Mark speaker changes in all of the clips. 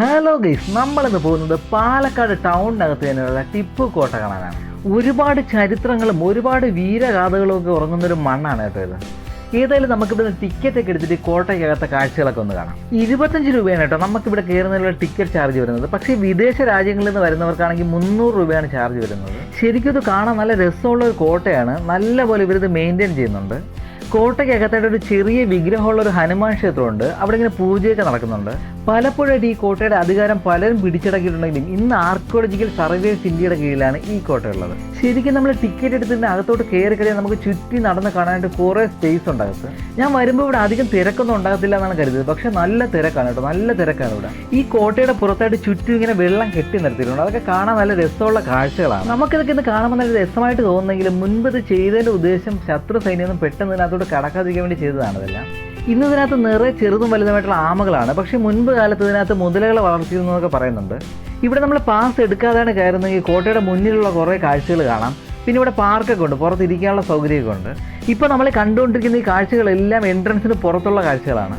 Speaker 1: Hello guys നമ്മളിന്ന് പോകുന്നത് പാലക്കാട് ടൗണിനകത്ത് തന്നെയുള്ള ടിപ്പു കോട്ട കാണാനാണ്. ഒരുപാട് ചരിത്രങ്ങളും ഒരുപാട് വീരഗാഥകളും ഒക്കെ ഉറങ്ങുന്ന ഒരു മണ്ണാണ് കേട്ടോ ഇത്. ഏതായാലും നമുക്കിവിടെ ടിക്കറ്റ് ഒക്കെ എടുത്തിട്ട് കോട്ടയ്ക്കകത്തെ കാഴ്ചകളൊക്കെ ഒന്ന് കാണാം. ഇരുപത്തഞ്ച് രൂപയാണ് കേട്ടോ നമുക്കിവിടെ കയറുന്നതിനുള്ള ടിക്കറ്റ് ചാർജ് വരുന്നത്. പക്ഷേ വിദേശ രാജ്യങ്ങളിൽ നിന്ന് വരുന്നവർക്കാണെങ്കിൽ മുന്നൂറ് രൂപയാണ് ചാർജ് വരുന്നത്. ശരിക്കും ഇത് കാണാൻ നല്ല രസമുള്ള ഒരു കോട്ടയാണ്. നല്ലപോലെ ഇവരിത് മെയിന്റെയിൻ ചെയ്യുന്നുണ്ട്. കോട്ടയ്ക്കകത്തായിട്ട് ഒരു ചെറിയ വിഗ്രഹമുള്ള ഒരു ഹനുമാൻ ക്ഷേത്രമുണ്ട്. അവിടെ ഇങ്ങനെ പൂജയൊക്കെ നടക്കുന്നുണ്ട്. പലപ്പോഴായിട്ട് ഈ കോട്ടയുടെ അധികാരം പലരും പിടിച്ചടക്കിയിട്ടുണ്ടെങ്കിലും ഇന്ന് ആർക്കിയോളജിക്കൽ സർവേസ് ഇന്ത്യയുടെ കീഴിലാണ് ഈ കോട്ട ഉള്ളത്. ശരിക്കും നമ്മൾ ടിക്കറ്റ് എടുത്തിട്ട് അകത്തോട്ട് കയറി കഴിഞ്ഞാൽ നമുക്ക് ചുറ്റി നടന്ന് കാണാനായിട്ട് കുറേ സ്പേസ് ഉണ്ടാകത്ത് ഞാൻ വരുമ്പോൾ ഇവിടെ അധികം തിരക്കൊന്നും ഉണ്ടാകത്തില്ല എന്നാണ് കരുതിയത്. പക്ഷേ നല്ല തിരക്കാണ് കേട്ടോ നല്ല തിരക്കാണ് ഇവിടെ. ഈ കോട്ടയുടെ പുറത്തായിട്ട് ചുറ്റും ഇങ്ങനെ വെള്ളം കെട്ടി നിർത്തിയിട്ടുണ്ട്. അതൊക്കെ കാണാൻ നല്ല രസമുള്ള കാഴ്ചകളാണ്. നമുക്കിതൊക്കെ ഇന്ന് കാണുമ്പോൾ നല്ല രസമായിട്ട് തോന്നുന്നെങ്കിലും മുൻപ് ഇത് ചെയ്തതിന്റെ ഉദ്ദേശം ശത്രു സൈന്യം പെട്ടെന്ന് ഇതിനകത്തോട്ട് കടക്കാതിരിക്കാൻ വേണ്ടി ചെയ്തതാണ് ഇതെല്ലാം ഇന്ന് ഇതിനകത്ത് നിറയെ ചെറുതും വലുതുമായിട്ടുള്ള ആമകളാണ്. പക്ഷേ മുൻപ് കാലത്ത് ഇതിനകത്ത് മുതലകളെ വളർത്തിയിരുന്നു എന്നൊക്കെ പറയുന്നുണ്ട്. ഇവിടെ നമ്മൾ പാസ് എടുക്കാതെയാണ് കയറുന്നെങ്കിൽ കോട്ടയുടെ മുന്നിലുള്ള കുറേ കാഴ്ചകൾ കാണാം. പിന്നെ ഇവിടെ പാർക്കൊക്കെ ഉണ്ട്. പുറത്ത് ഇരിക്കാനുള്ള സൗകര്യമൊക്കെ ഉണ്ട്. ഇപ്പോൾ നമ്മൾ കണ്ടുകൊണ്ടിരിക്കുന്ന ഈ കാഴ്ചകളെല്ലാം എൻട്രൻസിന് പുറത്തുള്ള കാഴ്ചകളാണ്.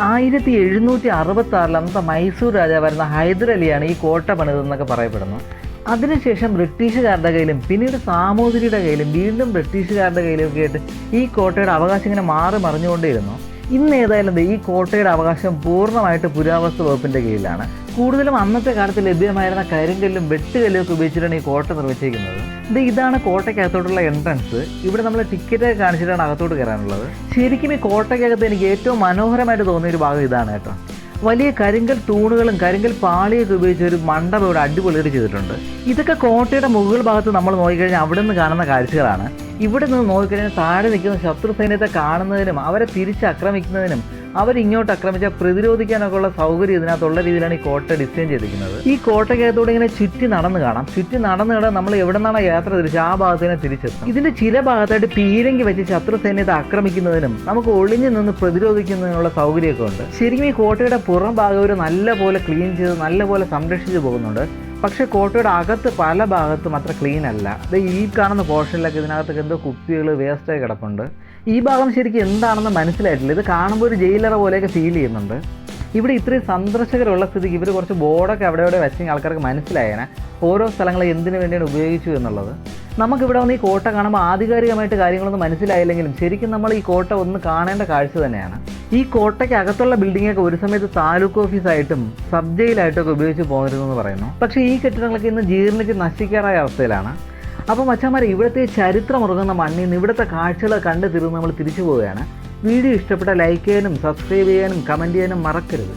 Speaker 1: ആയിരത്തി എഴുന്നൂറ്റി അറുപത്തി ആറിൽ അന്നത്തെ മൈസൂർ രാജാവായിരുന്ന ഹൈദരലിയാണ് ഈ കോട്ട പണിതെന്നൊക്കെ പറയപ്പെടുന്നു അതിനുശേഷം ബ്രിട്ടീഷുകാരുടെ കയ്യിലും പിന്നീട് സാമൂതിരിയുടെ കയ്യിലും വീണ്ടും ബ്രിട്ടീഷുകാരുടെ കയ്യിലും ഒക്കെ ആയിട്ട് ഈ കോട്ടയുടെ അവകാശം ഇങ്ങനെ മാറി മറിഞ്ഞുകൊണ്ടേയിരുന്നു ഇന്ന് ഏതായാലും ഈ കോട്ടയുടെ അവകാശം പൂർണമായിട്ട് പുരാവസ്തു വകുപ്പിന്റെ കീഴിലാണ്. കൂടുതലും അന്നത്തെ കാലത്ത് ലഭ്യമായിരുന്ന കരിങ്കല്ലും വെട്ടുകല്ലും ഒക്കെ ഉപയോഗിച്ചിട്ടാണ് ഈ കോട്ട നിർമ്മിച്ചിരിക്കുന്നത്. ഇത് ഇതാണ് കോട്ടയ്ക്കകത്തോട്ടുള്ള എൻട്രൻസ് ഇവിടെ നമ്മൾ ടിക്കറ്റ് കാണിച്ചിട്ടാണ് അകത്തോട്ട് കയറാനുള്ളത്. ശരിക്കും ഈ കോട്ടയ്ക്കകത്ത് എനിക്ക് ഏറ്റവും മനോഹരമായിട്ട് തോന്നിയ ഒരു ഭാഗം ഇതാണ് കേട്ടോ. വലിയ കരിങ്കൽ തൂണുകളും കരിങ്കൽ പാളിയൊക്കെ ഉപയോഗിച്ച് ഒരു മണ്ഡപം ഇവിടെ അടിപൊളിയായിട്ട് ചെയ്തിട്ടുണ്ട്. ഇതൊക്കെ കോട്ടയുടെ മുകൾ ഭാഗത്ത് നമ്മൾ നോക്കിക്കഴിഞ്ഞാൽ അവിടെ നിന്ന് കാണുന്ന കാഴ്ചകളാണ്. ഇവിടെ നിന്ന് നോക്കിക്കഴിഞ്ഞാൽ താഴെ നിൽക്കുന്ന ശത്രു സൈന്യത്തെ കാണുന്നതിനും അവരെ തിരിച്ചാക്രമിക്കുന്നതിനും അവരിങ്ങോട്ട് ആക്രമിച്ചാൽ പ്രതിരോധിക്കാനൊക്കെ ഉള്ള സൗകര്യം ഇതിനകത്തുള്ള രീതിയിലാണ് ഈ കോട്ട ഡിസൈൻ ചെയ്തിരിക്കുന്നത്. ഈ കോട്ടയ്ക്കകത്തൂടെ ഇങ്ങനെ ചുറ്റി നടന്ന് കാണാം. ചുറ്റി നടന്ന് കാണാൻ നമ്മൾ എവിടെ നിന്നാണ് യാത്ര തിരിച്ച് ആ ഭാഗത്തേനെ തിരിച്ചെത്തും. ഇതിന്റെ ചില ഭാഗത്തായിട്ട് പീരങ്കി വെച്ച് ശത്രു സൈന്യത്തെ ആക്രമിക്കുന്നതിനും നമുക്ക് ഒളിഞ്ഞു നിന്ന് പ്രതിരോധിക്കുന്നതിനുള്ള സൗകര്യമൊക്കെ ഉണ്ട്. ശരിക്കും ഈ കോട്ടയുടെ പുറം ഭാഗം ഒരു നല്ല പോലെ ക്ലീൻ ചെയ്ത് നല്ല പോലെ സംരക്ഷിച്ച് പോകുന്നുണ്ട്. പക്ഷേ കോട്ടയുടെ അകത്ത് പല ഭാഗത്തും അത്ര ക്ലീൻ അല്ല. ഇത് ഈ കാണുന്ന പോർഷനിലൊക്കെ ഇതിനകത്തൊക്കെ എന്തോ കുപ്പികൾ വേസ്റ്റായി കിടപ്പുണ്ട്. ഈ ഭാഗം ശരിക്കും എന്താണെന്ന് മനസ്സിലായിട്ടില്ല. ഇത് കാണുമ്പോൾ ഒരു ജയിലറ പോലെയൊക്കെ ഫീൽ ചെയ്യുന്നുണ്ട്. ഇവിടെ ഇത്രയും സന്ദർശകരുള്ള സ്ഥിതിക്ക് ഇവർ കുറച്ച് ബോർഡൊക്കെ അവിടെ അവിടെ വെച്ചെങ്കിൽ ആൾക്കാർക്ക് മനസ്സിലായേനെ. ഓരോ സ്ഥലങ്ങളെ എന്തിനു വേണ്ടിയാണ് ഉപയോഗിച്ചു എന്നുള്ളത്. നമുക്കിവിടെ വന്ന് ഈ കോട്ട കാണുമ്പോൾ ആധികാരികമായിട്ട് കാര്യങ്ങളൊന്നും മനസ്സിലായില്ലെങ്കിലും ശരിക്കും നമ്മൾ ഈ കോട്ട ഒന്ന് കാണേണ്ട കാഴ്ച തന്നെയാണ്. ഈ കോട്ടയ്ക്ക് അകത്തുള്ള ഒക്കെ ഒരു സമയത്ത് താലൂക്ക് ഓഫീസായിട്ടും സബ് ജയിലായിട്ടും ഒക്കെ ഉപയോഗിച്ച് എന്ന് പറയുന്നു. പക്ഷേ ഈ കെട്ടിടങ്ങളൊക്കെ ഇന്ന് ജീർണിച്ച് നശിക്കാറായ അവസ്ഥയിലാണ്. അപ്പോൾ മച്ചന്മാരെ ഇവിടുത്തെ ചരിത്രം ഉറങ്ങുന്ന മണ്ണിൽ നിന്ന് ഇവിടുത്തെ കാഴ്ചകൾ കണ്ടു തീർന്ന് നമ്മൾ തിരിച്ചു പോവുകയാണ്. വീഡിയോ ഇഷ്ടപ്പെട്ട ലൈക്ക് ചെയ്യാനും സബ്സ്ക്രൈബ് ചെയ്യാനും കമന്റ് ചെയ്യാനും മറക്കരുത്.